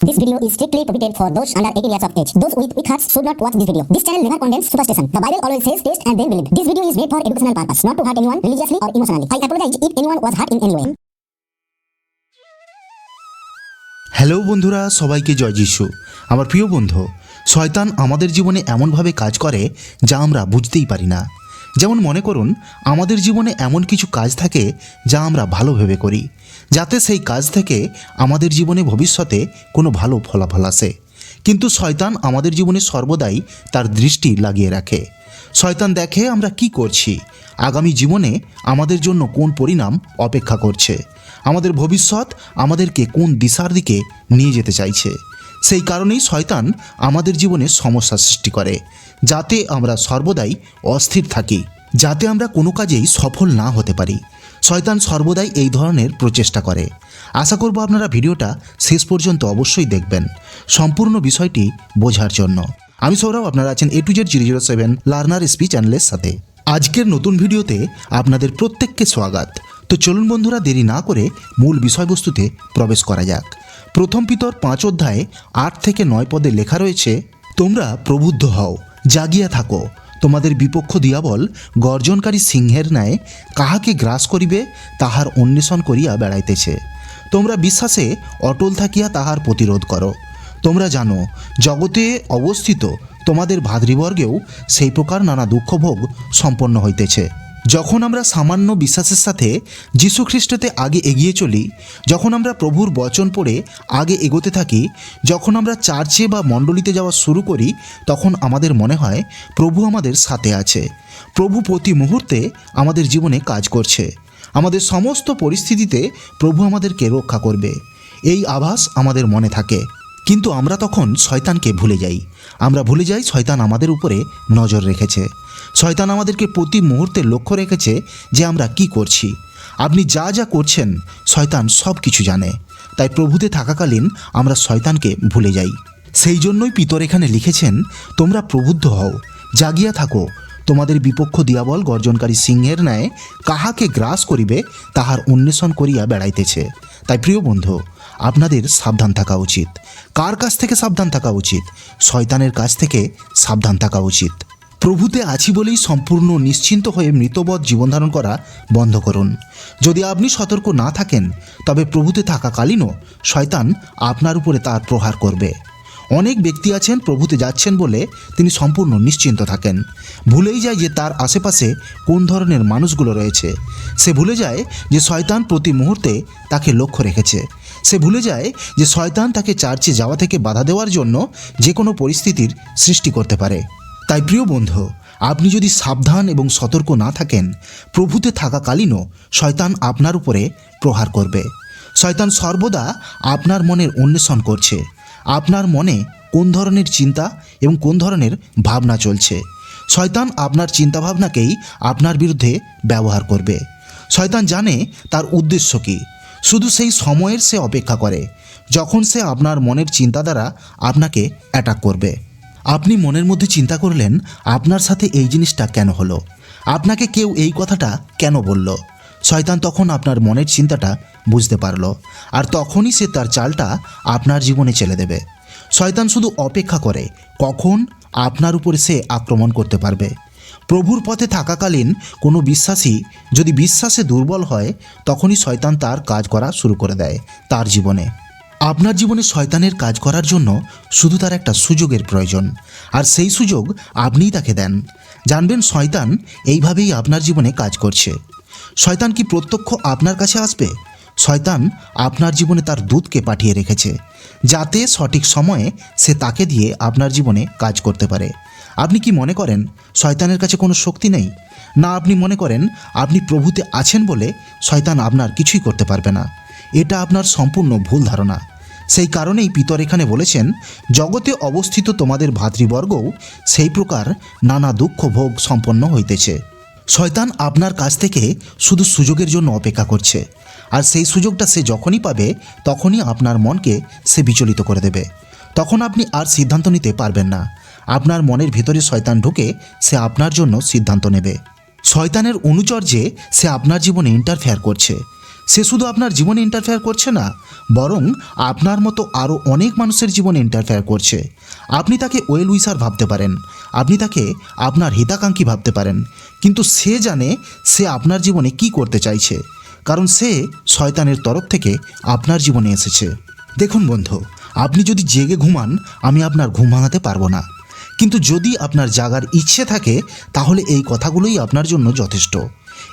This video is strictly prohibited for those under 18 years of age. Those with weak hearts should not watch this video. This channel never condemns superstition. The Bible always says taste and then believe. This video is made for educational purpose, not to hurt anyone religiously or emotionally. I apologize if anyone was hurt in any way. Hello বন্ধুরা সবাইকে জয় যিশু আমার প্রিয় বন্ধু শয়তান আমাদের জীবনে এমনভাবে কাজ করে যা আমরা বুঝতেই পারি না যেমন মনে করুন আমাদের জীবনে এমন কিছু কাজ থাকে যা আমরা ভালো করি যাতে সেই কাজ থেকে আমাদের জীবনে ভবিষ্যতে কোনো ভালো ফলাফল আসে। কিন্তু শয়তান আমাদের জীবনে সর্বদাই তার দৃষ্টি লাগিয়ে রাখে। শয়তান দেখে আমরা কি করছি? আগামী জীবনে আমাদের জন্য কোন পরিণাম অপেক্ষা করছে? আমাদের ভবিষ্যৎ আমাদেরকে কোন দিশার দিকে নিয়ে যেতে চাইছে? সেই কারণেই শয়তান আমাদের জীবনে সমস্যা সৃষ্টি করে, যাতে আমরা সর্বদাই অস্থির থাকি, যাতে আমরা কোনো কাজেই সফল না হতে পারি। শয়তান সর্বদাই এই ধরনের প্রচেষ্টা করে। আশা করব আপনারা ভিডিওটা শেষ পর্যন্ত অবশ্যই দেখবেন। সম্পূর্ণ বিষয়টি বোঝার জন্য। আমি সৌরভ, আপনারা আছেন A to Z zero zero seven learner SP চ্যানেলের সাথে। আজকের নতুন ভিডিওতে আপনাদের প্রত্যেককে স্বাগত। তো চলুন বন্ধুরা, দেরি না করে মূল বিষয়বস্তুতে প্রবেশ করা যাক। প্রথম পিতর পাঁচ অধ্যায়ে আট থেকে নয় পদে লেখা রয়েছে, তোমরা প্রবুদ্ধ হও, জাগিয়া থাকো তোমাদের বিপক্ষ দিয়াবল গর্জনকারী সিংহের ন্যায় কাহাকে গ্রাস করিবে তাহার অন্বেষণ করিয়া বেড়াইতেছে। তোমরা বিশ্বাসে অটল থাকিয়া তাহার প্রতিরোধ করো। তোমরা জানো, জগতে অবস্থিত তোমাদের ভাদ্রীবর্গেও সেই প্রকার নানা দুঃখভোগ সম্পন্ন হইতেছে। যখন আমরা সামান্য বিশ্বাসের সাথে যীশু খ্রিস্টতে আগে এগিয়ে চলি, যখন আমরা প্রভুর বচন পড়ে আগে এগোতে থাকি, যখন আমরা চার্চে বা মণ্ডলীতে যাওয়া শুরু করি, তখন আমাদের মনে হয় প্রভু আমাদের সাথে আছে। প্রভু প্রতি মুহূর্তে আমাদের জীবনে কাজ করছে। আমাদের সমস্ত পরিস্থিতিতে প্রভু আমাদেরকে রক্ষা করবে। এই আভাস আমাদের মনে থাকে। কিন্তু আমরা তখন শয়তানকে ভুলে যাই। আমরা ভুলে যাই শয়তান আমাদের উপরে নজর রেখেছে। শয়তান আমাদেরকে প্রতি মুহূর্তে লক্ষ্য রেখেছে যে আমরা কি করছি। আপনি যা যা করছেন, শয়তান সব কিছু জানে। তাই প্রভুতে থাকাকালীন আমরা শয়তানকে ভুলে যাই। সেই জন্যই পিতর এখানে লিখেছেন, তোমরা প্রবুদ্ধ হও, জাগিয়া থাকো। তোমাদের বিপক্ষ দিয়াবল গর্জনকারী সিংহের ন্যায় কাহাকে গ্রাস করিবে, তাহার অন্বেষণ করিয়া বেড়াইতেছে। তাই প্রিয় বন্ধু, আপনাদের সাবধান থাকা উচিত। কার কাছ থেকে সাবধান থাকা উচিত? শয়তানের কাছ থেকে সাবধান থাকা উচিত। প্রভুতে আছি বলেই সম্পূর্ণ নিশ্চিন্ত হয়ে মৃতবধ জীবনধারণ করা বন্ধ করুন। যদি আপনি সতর্ক না থাকেন, তবে প্রভুতে থাকাকালীনও শয়তান আপনার উপরে তার প্রহার করবে। অনেক ব্যক্তি আছেন প্রভুতে যাচ্ছেন বলে তিনি সম্পূর্ণ নিশ্চিন্ত থাকেন। ভুলেই যায় যে তার আশেপাশে কোন ধরনের মানুষগুলো রয়েছে। সে ভুলে যায় যে শয়তান প্রতি মুহূর্তে তাকে লক্ষ্য রেখেছে। সে ভুলে যায় যে শয়তান তাকে চার্চে যাওয়া থেকে বাধা দেওয়ার জন্য যে কোনো পরিস্থিতির সৃষ্টি করতে পারে। তাই প্রিয় বন্ধু, আপনি যদি সাবধান এবং সতর্ক না থাকেন, প্রভুতে থাকাকালীনও শয়তান আপনার উপরে প্রহার করবে। শয়তান সর্বদা আপনার মনের অন্বেষণ করছে। আপনার মনে কোন ধরনের চিন্তা এবং কোন ধরনের ভাবনা চলছে। শয়তান আপনার চিন্তাভাবনাকেই আপনার বিরুদ্ধে ব্যবহার করবে। শয়তান জানে তার উদ্দেশ্য কী। শুধু সেই সময়ের সে অপেক্ষা করে, যখন সে আপনার মনের চিন্তা দ্বারা আপনাকে অ্যাটাক করবে। আপনি মনের মধ্যে চিন্তা করলেন, আপনার সাথে এই জিনিসটা কেন হলো? আপনাকে কেউ এই কথাটা কেন বলল? শয়তান তখন আপনার মনের চিন্তাটা বুঝতে পারল, আর তখনই সে তার চালটা আপনার জীবনে চেলে দেবে। শয়তান শুধু অপেক্ষা করে, কখন আপনার উপরে সে আক্রমণ করতে পারবে। প্রভুর পথে থাকাকালীন কোনো বিশ্বাসী যদি বিশ্বাসে দুর্বল হয়, তখনই শয়তান তার কাজ করা শুরু করে দেয় তার জীবনে। আপনার জীবনে শয়তানের কাজ করার জন্য শুধু তার একটা সুযোগের প্রয়োজন। আর সেই সুযোগ আপনিই তাকে দেন। জানবেন শয়তান এইভাবেই আপনার জীবনে কাজ করছে। শয়তান কি প্রত্যক্ষ আপনার কাছে আসবে? শয়তান আপনার জীবনে তার দূতকে পাঠিয়ে রেখেছে, যাতে সঠিক সময়ে সে তাকে দিয়ে আপনার জীবনে কাজ করতে পারে। আপনি কি মনে করেন শয়তানের কাছে কোনো শক্তি নেই? না, আপনি মনে করেন আপনি প্রভুতে আছেন বলে শয়তান আপনার কিছুই করতে পারবে না। এটা আপনার সম্পূর্ণ ভুল ধারণা। সেই কারণেই পিতর এখানে বলেছেন, জগতে অবস্থিত তোমাদের ভাতৃবর্গও সেই প্রকার নানা দুঃখ ভোগ সম্পন্ন হইতেছে। শয়তান আপনার কাছ থেকে শুধু সুযোগের জন্য অপেক্ষা করছে, আর সেই সুযোগটা সে যখনই পাবে, তখনই আপনার মনকে সে বিচলিত করে দেবে। তখন আপনি আর সিদ্ধান্ত নিতে পারবেন না। আপনার মনের ভেতরে শয়তান ঢুকে সে আপনার জন্য সিদ্ধান্ত নেবে। শয়তানের অনুচর্যে সে আপনার জীবনে ইন্টারফেয়ার করছে। সে শুধু আপনার জীবনে ইন্টারফেয়ার করছে না, বরং আপনার মতো আরও অনেক মানুষের জীবনে ইন্টারফেয়ার করছে। আপনি তাকে ওয়েল উইসার ভাবতে পারেন, আপনি তাকে আপনার হিতাকাঙ্ক্ষী ভাবতে পারেন, কিন্তু সে জানে সে আপনার জীবনে কি করতে চাইছে, কারণ সে শয়তানের তরফ থেকে আপনার জীবনে এসেছে। দেখুন বন্ধু, আপনি যদি জেগে ঘুমান, আমি আপনার ঘুম ভাঙাতে পারব না। কিন্তু যদি আপনার জাগার ইচ্ছে থাকে, তাহলে এই কথাগুলোই আপনার জন্য যথেষ্ট।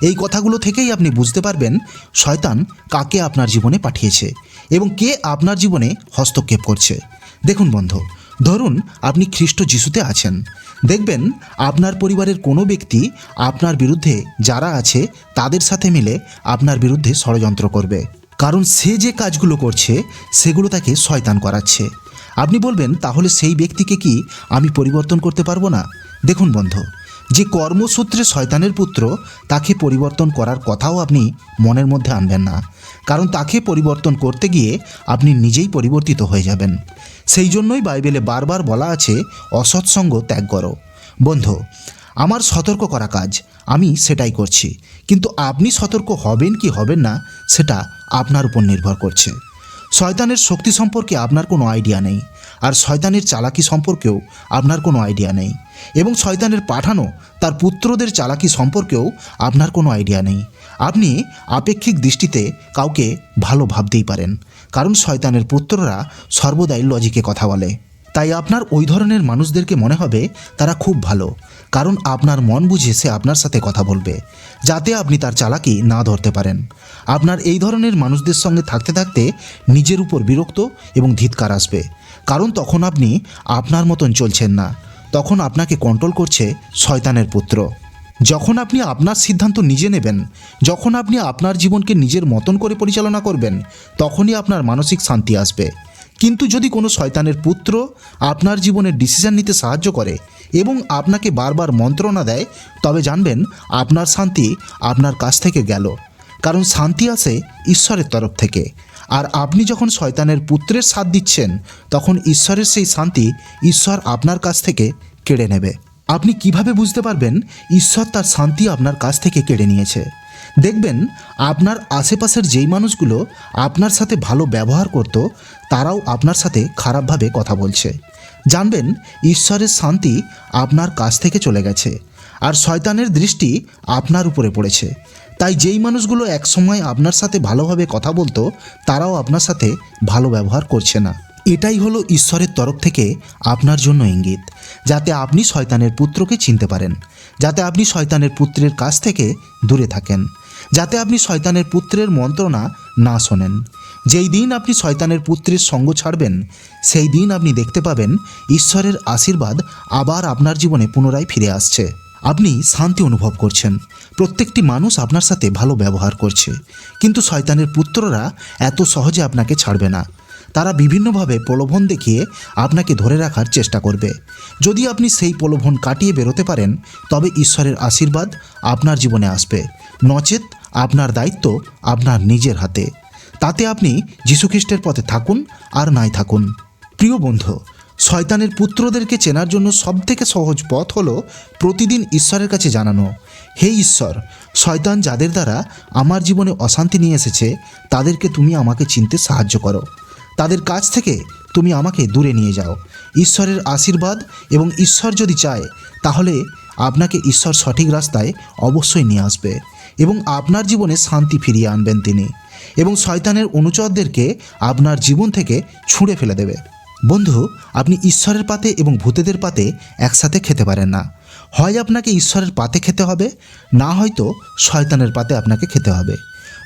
এই কথাগুলো থেকেই আপনি বুঝতে পারবেন শয়তান কাকে আপনার জীবনে পাঠিয়েছে এবং কে আপনার জীবনে হস্তক্ষেপ করছে। দেখুন বন্ধু, ধরুন আপনি খ্রিস্ট যিশুতে আছেন। দেখবেন আপনার পরিবারের কোনো ব্যক্তি আপনার বিরুদ্ধে যারা আছে তাদের সাথে মিলে আপনার বিরুদ্ধে ষড়যন্ত্র করবে। কারণ সে যে কাজগুলো করছে, সেগুলো তাকে শয়তান করাচ্ছে। আপনি বলবেন, তাহলে সেই ব্যক্তিকে কি আমি পরিবর্তন করতে পারব না? দেখুন বন্ধু যে কর্মসূত্রে শয়তানের পুত্র তাকে পরিবর্তন করার কথাও আপনি মনের মধ্যে আনবেন না। কারণ তাকে পরিবর্তন করতে গিয়ে আপনি নিজেই পরিবর্তিত হয়ে যাবেন। সেই জন্যই বাইবেলে বারবার বলা আছে, অসৎসঙ্গ ত্যাগ করো। বন্ধু, আমার সতর্ক করা কাজ, আমি সেটাই করছি। কিন্তু আপনি সতর্ক হবেন কি হবেন না, সেটা আপনার উপর নির্ভর করছে। শয়তানের শক্তি সম্পর্কে আপনার কোনো আইডিয়া নেই। আর শয়তানের চালাকি সম্পর্কেও আপনার কোনো আইডিয়া নেই। এবং শয়তানের পাঠানো তার পুত্রদের চালাকি সম্পর্কেও আপনার কোনো আইডিয়া নেই। আপনি আপেক্ষিক দৃষ্টিতে কাউকে ভালো ভাবতেই পারেন। কারণ শয়তানের পুত্ররা সর্বদাই লজিকে কথা বলে। তাই আপনার ওই ধরনের মানুষদেরকে মনে হবে তারা খুব ভালো। কারণ আপনার মন বুঝে সে আপনার সাথে কথা বলবে, যাতে আপনি তার চালাকি না ধরতে পারেন। আপনার এই ধরনের মানুষদের সঙ্গে থাকতে থাকতে নিজের উপর বিরক্ত এবং ধিৎকার আসবে। কারণ তখন আপনি আপনার মতন চলছেন না। তখন আপনাকে কন্ট্রোল করছে শয়তানের পুত্র। যখন আপনি আপনার সিদ্ধান্ত নিজে নেবেন, যখন আপনি আপনার জীবনকে নিজের মতন করে পরিচালনা করবেন, তখনই আপনার মানসিক শান্তি আসবে। কিন্তু যদি কোনো শয়তানের পুত্র আপনার জীবনের ডিসিশন নিতে সাহায্য করে এবং আপনাকে বারবার মন্ত্রণা দেয়, তবে জানবেন আপনার শান্তি আপনার কাছ থেকে গেল। কারণ শান্তি আসে ঈশ্বরের তরফ থেকে। আর আপনি যখন শয়তানের পুত্রের সাথ দিচ্ছেন, তখন ঈশ্বরের সেই শান্তি ঈশ্বর আপনার কাছ থেকে কেড়ে নেবে। আপনি কীভাবে বুঝতে পারবেন ঈশ্বর তার শান্তি আপনার কাছ থেকে কেড়ে নিয়েছে? দেখবেন, আপনার আশেপাশের যেই মানুষগুলো আপনার সাথে ভালো ব্যবহার করত, তারাও আপনার সাথে খারাপভাবে কথা বলছে। জানবেন, ঈশ্বরের শান্তি আপনার কাছ থেকে চলে গেছে, আর শয়তানের দৃষ্টি আপনার উপরে পড়েছে। তাই যেই মানুষগুলো একসময় আপনার সাথে ভালোভাবে কথা বলতো, তারাও আপনার সাথে ভালো ব্যবহার করছে না। এটাই হলো ঈশ্বরের তরফ থেকে আপনার জন্য ইঙ্গিত, যাতে আপনি শয়তানের পুত্রকে চিনতে পারেন, যাতে আপনি শয়তানের পুত্রের কাছ থেকে দূরে থাকেন, যাতে আপনি শয়তানের পুত্রের মন্ত্রণা না শোনেন। যেই দিন আপনি শয়তানের পুত্রের সঙ্গ ছাড়বেন, সেই দিন আপনি দেখতে পাবেন ঈশ্বরের আশীর্বাদ আবার আপনার জীবনে পুনরায় ফিরে আসছে। আপনি শান্তি অনুভব করছেন। প্রত্যেকটি মানুষ আপনার সাথে ভালো ব্যবহার করছে। কিন্তু শয়তানের পুত্ররা এত সহজে আপনাকে ছাড়বে না। তারা বিভিন্নভাবে প্রলোভন দেখিয়ে আপনাকে ধরে রাখার চেষ্টা করবে। যদি আপনি সেই প্রলোভন কাটিয়ে বেরোতে পারেন, তবে ঈশ্বরের আশীর্বাদ আপনার জীবনে আসবে। নচেত আপনার দায়িত্ব আপনার নিজের হাতে। তাতে আপনি যীশুখ্রিস্টের পথে থাকুন আর নাই থাকুন। প্রিয় বন্ধু, শয়তানের পুত্রদেরকে চেনার জন্য সবথেকে সহজ পথ হলো প্রতিদিন ঈশ্বরের কাছে জানানো। হে ঈশ্বর, শয়তান যাদের দ্বারা আমার জীবনে অশান্তি নিয়ে এসেছে, তাদেরকে তুমি আমাকে চিনতে সাহায্য করো। তাদের কাছ থেকে তুমি আমাকে দূরে নিয়ে যাও। ঈশ্বরের আশীর্বাদ এবং ঈশ্বর যদি চায়, তাহলে আপনাকে ঈশ্বর সঠিক রাস্তায় অবশ্যই নিয়ে আসবে এবং আপনার জীবনে শান্তি ফিরিয়ে আনবেন তিনি এবং শয়তানের অনুচরদেরকে আপনার জীবন থেকে ছুঁড়ে ফেলে দেবে। বন্ধু, আপনি ঈশ্বরের পাতে এবং ভূতেদের পাতে একসাথে খেতে পারেন না। হয় আপনাকে ঈশ্বরের পাতে খেতে হবে, না হয়তো শয়তানের পাতে আপনাকে খেতে হবে।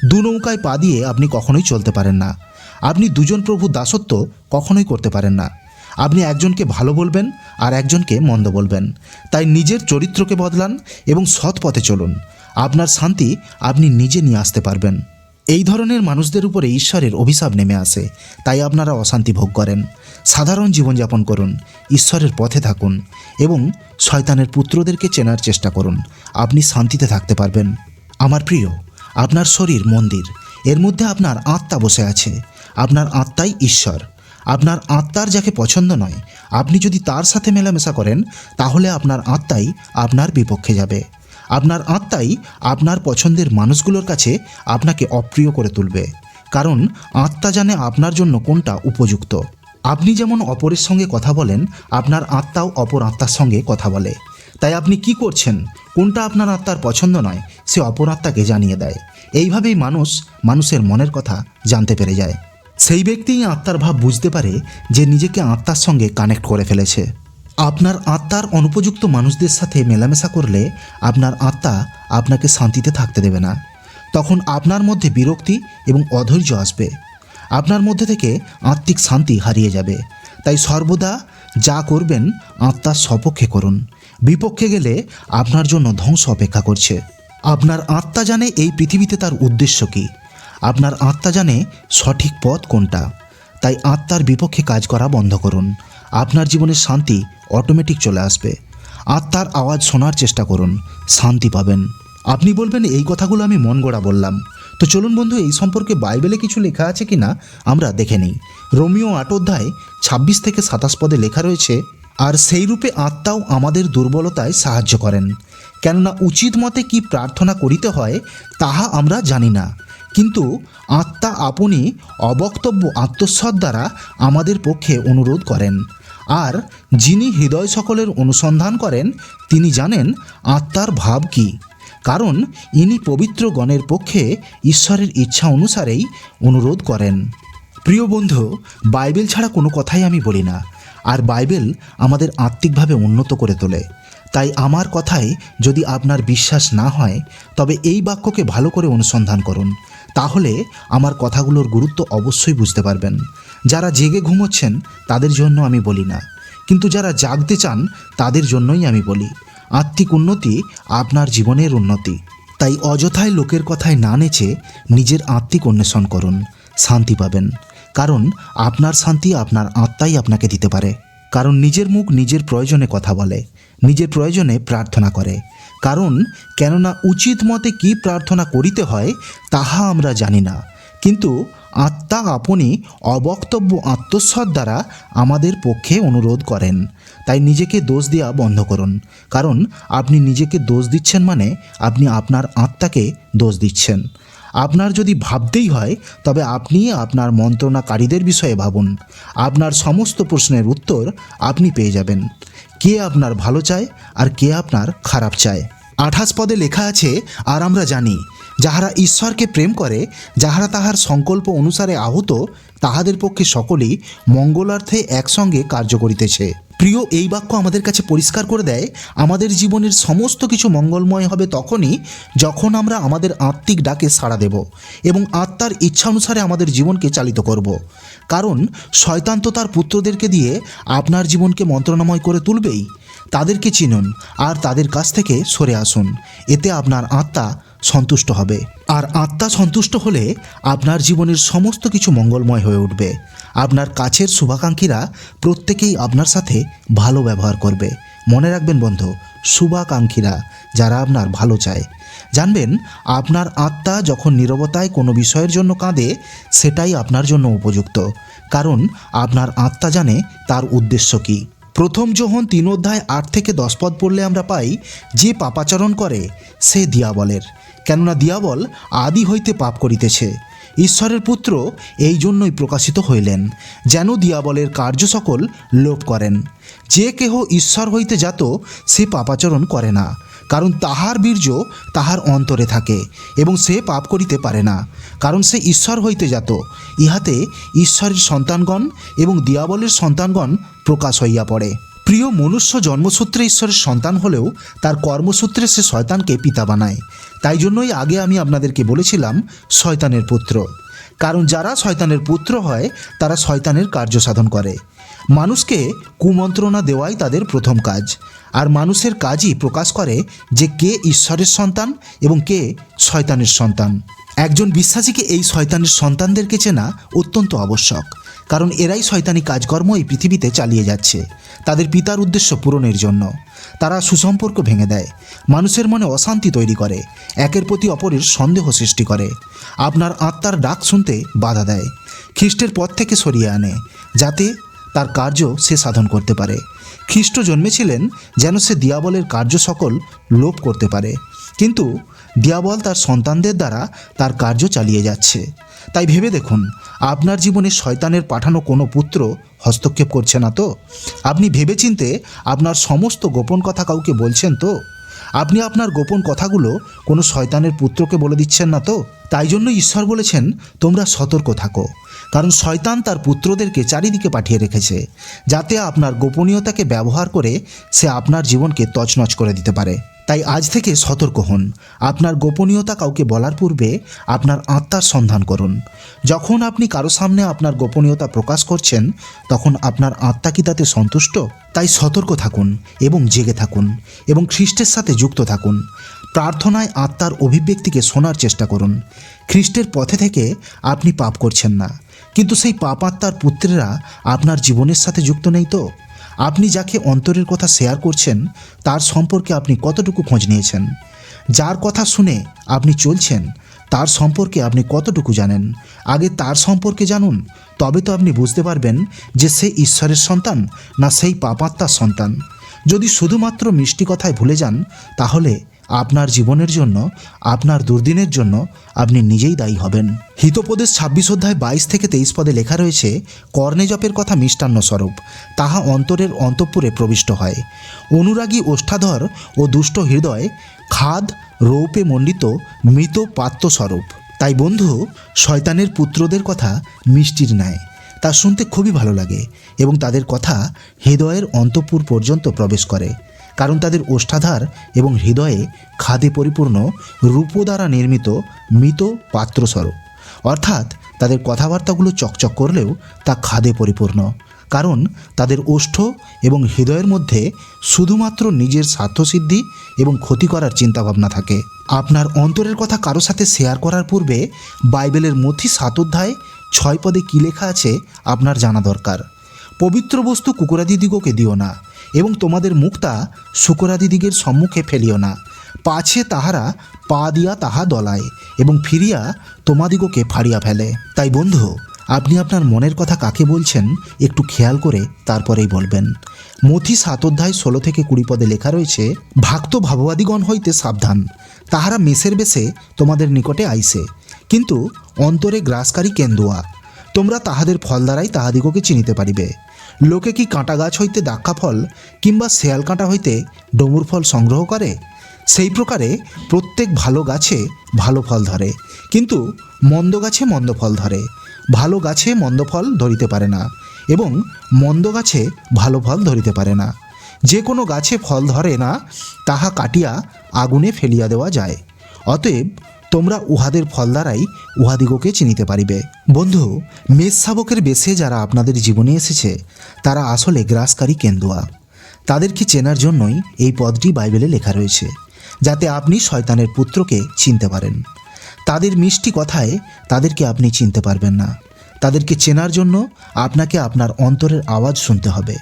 দু নৌকায় পা দিয়ে আপনি কখনোই চলতে পারেন না। আপনি দুজন প্রভু দাসত্ব কখনোই করতে পারেন না। আপনি একজনকে ভালো বলবেন আর একজনকে মন্দ বলবেন। তাই নিজের চরিত্রকে বদলান এবং সৎ পথে চলুন। আপনার শান্তি আপনি নিজে নিয়ে আসতে পারবেন। এই ধরনের মানুষদের উপরে ঈশ্বরের অভিশাপ নেমে আসে, তাই আপনারা অশান্তি ভোগ করেন। সাধারণ জীবনযাপন করুন, ঈশ্বরের পথে থাকুন এবং শয়তানের পুত্রদেরকে চেনার চেষ্টা করুন। আপনি শান্তিতে থাকতে পারবেন। আমার প্রিয়, আপনার শরীর মন্দির। এর মধ্যে আপনার আত্মা বসে আছে। আপনার আত্মাই ঈশ্বর। আপনার আত্মার যাকে পছন্দ নয়, আপনি যদি তার সাথে মেলামেশা করেন, তাহলে আপনার আত্মাই আপনার বিপক্ষে যাবে। আপনার আত্মাই আপনার পছন্দের মানুষগুলোর কাছে আপনাকে অপ্রিয় করে তুলবে। কারণ আত্মা জানে আপনার জন্য কোনটা উপযুক্ত। আপনি যেমন অপরের সঙ্গে কথা বলেন, আপনার আত্মাও অপর আত্মার সঙ্গে কথা বলে। তাই আপনি কি করছেন? কোনটা আপনার আত্মার পছন্দ নয়, সে অপর আত্মাকে জানিয়ে দেয়। এইভাবেই মানুষ মানুষের মনের কথা জানতে পেরে যায়। সেই ব্যক্তিই আত্মার ভাব বুঝতে পারে যে নিজেকে আত্মার সঙ্গে কানেক্ট করে ফেলেছে। আপনার আত্মার অনুপযুক্ত মানুষদের সাথে মেলামেশা করলে আপনার আত্মা আপনাকে শান্তিতে থাকতে দেবে না। তখন আপনার মধ্যে বিরক্তি এবং অধৈর্য আসবে। আপনার মধ্যে থেকে আত্মিক শান্তি হারিয়ে যাবে। তাই সর্বদা যা করবেন, আত্মার সপক্ষে করুন। বিপক্ষে গেলে আপনার জন্য ধ্বংস অপেক্ষা করছে। আপনার আত্মা জানে এই পৃথিবীতে তার উদ্দেশ্য কী। আপনার আত্মা জানে সঠিক পথ কোনটা। তাই আত্মার বিপক্ষে কাজ করা বন্ধ করুন। আপনার জীবনে শান্তি অটোমেটিক চলে আসবে। আত্মার আওয়াজ শোনার চেষ্টা করুন। শান্তি পাবেন। আপনি বলবেন, এই কথাগুলো আমি মন গড়া বললাম। তো চলুন বন্ধু, এই সম্পর্কে বাইবেলে কিছু লেখা আছে কি না আমরা দেখে নিই। রোমিও আট অধ্যায় ছাব্বিশ থেকে সাতাশ পদে লেখা রয়েছে, আর সেই রূপে আত্মাও আমাদের দুর্বলতায় সাহায্য করেন। কেননা উচিত মতে কি প্রার্থনা করিতে হয়, তাহা আমরা জানি না। কিন্তু আত্মা আপনি অবক্তব্য আত্মস্বর দ্বারা আমাদের পক্ষে অনুরোধ করেন। আর যিনি হৃদয় সকলের অনুসন্ধান করেন, তিনি জানেন আত্মার ভাব কী। কারণ ইনি পবিত্র গণের পক্ষে ঈশ্বরের ইচ্ছা অনুসারেই অনুরোধ করেন। প্রিয় বন্ধু, বাইবেল ছাড়া কোনো কথাই আমি বলি না। আর বাইবেল আমাদের আত্মিকভাবে উন্নত করে তোলে। তাই আমার কথায় যদি আপনার বিশ্বাস না হয়, তবে এই বাক্যকে ভালো করে অনুসন্ধান করুন। তাহলে আমার কথাগুলোর গুরুত্ব অবশ্যই বুঝতে পারবেন। যারা জেগে ঘুমোচ্ছেন, তাদের জন্য আমি বলি না। কিন্তু যারা জাগতে চান, তাদের জন্যই আমি বলি। আত্মিক উন্নতি আপনার জীবনের উন্নতি। তাই অযথায় লোকের কথায় না নেচে নিজের আত্মিক অন্বেষণ করুন, শান্তি পাবেন। কারণ আপনার শান্তি আপনার আত্মাই আপনাকে দিতে পারে। কারণ নিজের মুখ নিজের প্রয়োজনে কথা বলে, নিজের প্রয়োজনে প্রার্থনা করে। কারণ কেননা উচিত মতে কি প্রার্থনা করিতে হয়, তাহা আমরা জানি না। কিন্তু আত্মা আপনি অবক্তব্য আত্মস্বর দ্বারা আমাদের পক্ষে অনুরোধ করেন। তাই নিজেকে দোষ দেওয়া বন্ধ করুন। কারণ আপনি নিজেকে দোষ দিচ্ছেন মানে আপনি আপনার আত্মাকে দোষ দিচ্ছেন। আপনার যদি ভাবতেই হয়, তবে আপনি আপনার মন্ত্রণাকারীদের বিষয়ে ভাবুন। আপনার সমস্ত প্রশ্নের উত্তর আপনি পেয়ে যাবেন। কে আপনার ভালো চায় আর কে আপনার খারাপ চায়। আঠাশ পদে লেখা আছে, আর আমরা জানি। যাহারা ঈশ্বরকে প্রেম করে, যাহারা তাহার সংকল্প অনুসারে আহত, তাহাদের পক্ষে সকলেই মঙ্গলার্থে একসঙ্গে কার্য করিতেছে। প্রিয়, এই বাক্য আমাদের কাছে পরিষ্কার করে দেয়, আমাদের জীবনের সমস্ত কিছু মঙ্গলময় হবে তখনই যখন আমরা আমাদের আত্মিক ডাকে সাড়া দেব এবং আত্মার ইচ্ছা অনুসারে আমাদের জীবনকে চালিত করব। কারণ শয়তান তো তার পুত্রদেরকে দিয়ে আপনার জীবনকে মন্ত্রণাময় করে তুলবেই। তাদেরকে চিনুন আর তাদের কাছ থেকে সরে আসুন। এতে আপনার আত্মা সন্তুষ্ট হবে। আর আত্মা সন্তুষ্ট হলে আপনার জীবনের সমস্ত কিছু মঙ্গলময় হয়ে উঠবে। আপনার কাছের শুভাকাঙ্ক্ষীরা প্রত্যেকেই আপনার সাথে ভালো ব্যবহার করবে। মনে রাখবেন বন্ধু, শুভাকাঙ্ক্ষীরা যারা আপনার ভালো চায়। জানবেন, আপনার আত্মা যখন নীরবতায় কোনো বিষয়ের জন্য কাঁদে, সেটাই আপনার জন্য উপযুক্ত। কারণ আপনার আত্মা জানে তার উদ্দেশ্য কী। প্রথম যোহন তিন অধ্যায় আট থেকে দশ পদ পড়লে আমরা পাই, যে পাপাচরণ করে, সে দিয়াবলের। কেননা দিয়াবল আদি হইতে পাপ করিতেছে। ঈশ্বরের পুত্র এই জন্যই প্রকাশিত হইলেন, যেন দিয়াবলের কার্য সকল লোপ করেন। যে কেহ ঈশ্বর হইতে যাত সে পাপাচরণ করে না, কারণ তাহার বীর্য তাহার অন্তরে থাকে এবং সে পাপ করিতে পারে না, কারণ সে ঈশ্বর হইতে যাত ইহাতে ঈশ্বরের সন্তানগণ এবং দিয়াবলের সন্তানগণ প্রকাশ হইয়া পড়ে। প্রিয় মনুষ্য জন্মসূত্রে ঈশ্বরের সন্তান হলেও তার কর্মসূত্রে সে শয়তানকে পিতা বানায় তাই জন্যই আগে আমি আপনাদেরকে বলেছিলাম শয়তানের পুত্র। কারণ যারা শয়তানের পুত্র হয়, তারা শয়তানের কার্য সাধন করে। মানুষকে কুমন্ত্রণা দেওয়াই তাদের প্রথম কাজ। আর মানুষের কাজই প্রকাশ করে যে কে ঈশ্বরের সন্তান এবং কে শয়তানের সন্তান। একজন বিশ্বাসীকে এই শয়তানের সন্তানদেরকে চেনা অত্যন্ত আবশ্যক। কারণ এরাই শয়তানি কাজকর্ম এই পৃথিবীতে চালিয়ে যাচ্ছে। তাদের পিতার উদ্দেশ্য পূরণের জন্য। তারা সুসম্পর্ক ভেঙে দেয়। মানুষের মনে অশান্তি তৈরি করে। একের প্রতি অপরের সন্দেহ সৃষ্টি করে। আপনার আত্মার ডাক শুনতে বাধা দেয়। খ্রিস্টের পথ থেকে সরিয়ে আনে, যাতে তার কার্য সে সাধন করতে পারে। খ্রিস্ট জন্মেছিলেন যেন সে দিয়াবলের কার্য সকল লোপ করতে পারে। কিন্তু দিয়াবল তার সন্তানদের দ্বারা তার কার্য চালিয়ে যাচ্ছে। তাই ভেবে দেখুন, আপনার জীবনে শয়তানের পাঠানো কোনো পুত্র হস্তক্ষেপ করছে না তো? আপনি ভেবেচিন্তে আপনার সমস্ত গোপন কথা কাউকে বলছেন তো? আপনি আপনার গোপন কথাগুলো কোনো শয়তানের পুত্রকে বলে দিচ্ছেন না তো? তাই জন্য ঈশ্বর বলেছেন, তোমরা সতর্ক থাকো। কারণ শয়তান তার পুত্রদেরকে চারিদিকে পাঠিয়ে রেখেছে, যাতে আপনার গোপনীয়তাকে ব্যবহার করে সে আপনার জীবনকে তছনছ করে দিতে পারে। তাই আজ থেকে সতর্ক হন। আপনার গোপনীয়তা কাউকে বলার পূর্বে আপনার আত্মার সন্ধান করুন। যখন আপনি কারও সামনে আপনার গোপনীয়তা প্রকাশ করছেন, তখন আপনার আত্মা কি তাতে সন্তুষ্ট? তাই সতর্ক থাকুন এবং জেগে থাকুন এবং খ্রিস্টের সাথে যুক্ত থাকুন। প্রার্থনায় আত্মার অভিব্যক্তিকে শোনার চেষ্টা করুন। খ্রিস্টের পথে থেকে আপনি পাপ করছেন না। কিন্তু সেই পাপ আত্মার পুত্রেরা আপনার জীবনের সাথে যুক্ত নেই তো? আপনি যাকে অন্তরের কথা শেয়ার করছেন, তার সম্পর্কে আপনি কতটুকু খোঁজ নিয়েছেন? যার কথা শুনে আপনি চলছেন, তার সম্পর্কে আপনি কতটুকু জানেন? আগে তার সম্পর্কে জানুন, তবে তো আপনি বুঝতে পারবেন যে সে ঈশ্বরের সন্তান না সেই পাপাত্মার সন্তান। যদি শুধুমাত্র মিষ্টি কথায় ভুলে যান, তাহলে আপনার জীবনের জন্য, আপনার দুর্দিনের জন্য আপনি নিজেই দায়ী হবেন। হিতোপদেশ ছাব্বিশ অধ্যায় বাইশ থেকে তেইশ পদে লেখা রয়েছে, কর্ণেজপের কথা মিষ্টান্ন স্বরূপ, তাহা অন্তরের অন্তঃপুরে প্রবিষ্ট হয়। অনুরাগী ওষ্ঠাধর ও দুষ্ট হৃদয় খাদ রৌপে মণ্ডিত মৃত পাত্র স্বরূপ। তাই বন্ধু, শয়তানের পুত্রদের কথা মিষ্টির ন্যায়, তা শুনতে খুবই ভালো লাগে এবং তাদের কথা হৃদয়ের অন্তঃপুর পর্যন্ত প্রবেশ করে। কারণ তাদের ওষ্ঠাধার এবং হৃদয়ে খাদে পরিপূর্ণ রূপ দ্বারা নির্মিত মৃত পাত্রস্বরূপ। অর্থাৎ তাদের কথাবার্তাগুলো চকচক করলেও তা খাদে পরিপূর্ণ। কারণ তাদের ওষ্ঠ এবং হৃদয়ের মধ্যে শুধুমাত্র নিজের স্বার্থসিদ্ধি এবং ক্ষতি করার চিন্তাভাবনা থাকে। আপনার অন্তরের কথা কারও সাথে শেয়ার করার পূর্বে বাইবেলের মথি সাত অধ্যায় ছয় পদে কী লেখা আছে আপনার জানা দরকার। পবিত্র বস্তু কুকুরাদিদিগকে দিও না। এবং তোমাদের মুক্তা শুকরাদিদিগের সম্মুখে ফেলিও না। পাছে তাহারা পা দিয়া তাহা দলায় এবং ফিরিয়া তোমাদিগকে ফাড়িয়া ফেলে। তাই বন্ধু, আপনি আপনার মনের কথা কাকে বলছেন একটু খেয়াল করে তারপরেই বলবেন। মথি সাত অধ্যায় ষোলো থেকে কুড়ি পদে লেখা রয়েছে, ভাক্ত ভাববাদীগণ হইতে সাবধান। তাহারা মেসের বেশে তোমাদের নিকটে আইসে। কিন্তু অন্তরে গ্রাসকারী কেন্দুয়া। তোমরা তাহাদের ফল দ্বারাই তাহাদিগকে চিনিতে পারিবে। লোকে কি কাঁটা গাছ হইতে দাক্ষা ফল কিংবা শেয়াল কাঁটা হইতে ডমুর ফল সংগ্রহ করে? সেই প্রকারে প্রত্যেক ভালো গাছে ভালো ফল ধরে। কিন্তু মন্দ গাছে মন্দ ফল ধরে। ভালো গাছে মন্দ ফল ধরিতে পারে না এবং মন্দ গাছে ভালো ফল ধরিতে পারে না। যে কোনো গাছে ফল ধরে না, তাহা কাটিয়া আগুনে ফেলিয়া দেওয়া যায়। অতএব তোমরা উহাদের ফল দ্বারাই উহাদিগকে চিনিতে পারিবে। বন্ধু, মেষ শাবকের বেশে যারা আপনাদের জীবনে এসেছে, তারা আসলে গ্রাসকারী কেন্দুয়া। তাদেরকে চেনার জন্যই এই পদটি বাইবেলে লেখা রয়েছে, যাতে আপনি শয়তানের পুত্রকে চিনতে পারেন। তাদের মিষ্টি কথায় তাদেরকে আপনি চিনতে পারবেন না। তাদেরকে চেনার জন্য আপনাকে আপনার অন্তরের আওয়াজ শুনতে হবে।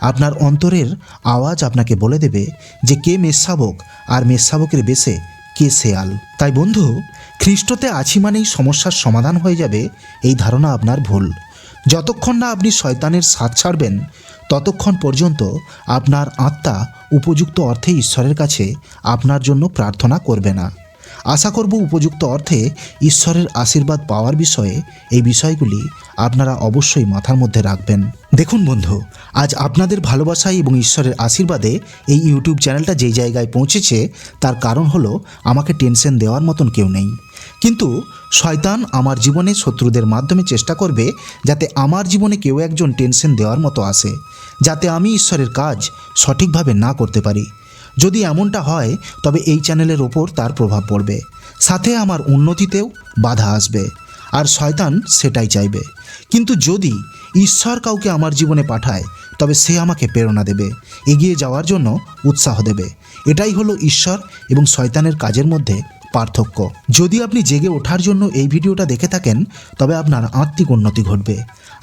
আপনার অন্তরের আওয়াজ আপনাকে বলে দেবে যে, কে মেষশাবক আর মেষশাবকের বেশে কে শেয়াল? তাই বন্ধু, খ্রিস্টতে আছি মানেই সমস্যার সমাধান হয়ে যাবে এই ধারণা আপনার ভুল। যতক্ষণ না আপনি শয়তানের স্বাদ ছাড়বেন, ততক্ষণ পর্যন্ত আপনার আত্মা উপযুক্ত অর্থে ঈশ্বরের কাছে আপনার জন্য প্রার্থনা করবে না। আশা করব উপযুক্ত অর্থে ঈশ্বরের আশীর্বাদ পাওয়ার বিষয়ে এই বিষয়গুলি আপনারা অবশ্যই মাথার মধ্যে রাখবেন। দেখুন বন্ধু, আজ আপনাদের ভালোবাসায় এবং ঈশ্বরের আশীর্বাদে এই ইউটিউব চ্যানেলটা যেই জায়গায় পৌঁছেছে, তার কারণ হলো আমাকে টেনশন দেওয়ার মতন কেউ নেই। কিন্তু শয়তান আমার জীবনে শত্রুদের মাধ্যমে চেষ্টা করবে যাতে আমার জীবনে কেউ একজন টেনশন দেওয়ার মতো আসে, যাতে আমি ঈশ্বরের কাজ সঠিকভাবে না করতে পারি। যদি এমনটা হয়, তবে এই চ্যানেলের ওপর তার প্রভাব পড়বে। সাথে আমার উন্নতিতেও বাধা আসবে, আর শয়তান সেটাই চাইবে। কিন্তু যদি ঈশ্বর কাউকে আমার জীবনে পাঠায়, তবে সে আমাকে প্রেরণা দেবে, এগিয়ে যাওয়ার জন্য উৎসাহ দেবে। এটাই হলো ঈশ্বর এবং শয়তানের কাজের মধ্যে পার্থক্য। যদি আপনি জেগে ওঠার জন্য এই ভিডিওটা দেখে থাকেন, তবে আপনার আত্মিক উন্নতি ঘটবে।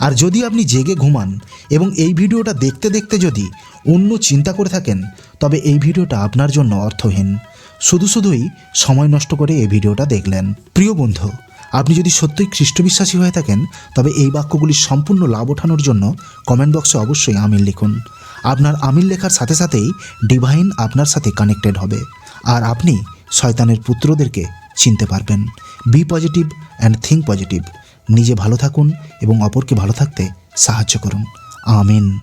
আর যদি আপনি জেগে ঘুমান এবং এই ভিডিওটা দেখতে দেখতে যদি অন্য চিন্তা করে থাকেন, তবে এই ভিডিওটা আপনার জন্য অর্থহীন। শুধু শুধুই সময় নষ্ট করে এই ভিডিওটা দেখলেন। প্রিয় বন্ধু, আপনি যদি সত্যিই খ্রিস্টবিশ্বাসী হয়ে থাকেন, তবে এই বাক্যগুলির সম্পূর্ণ লাভ ওঠানোর জন্য কমেন্ট বক্সে অবশ্যই আমিল লিখুন। আপনার আমিল লেখার সাথে সাথেই ডিভাইন আপনার সাথে কানেক্টেড হবে। আর আপনি শয়তানের পুত্রদেরকে চিনতে পারবেন। Be positive and think positive নিজে ভালো থাকুন এবং অপরকে ভালো থাকতে সাহায্য করুন। আমিন।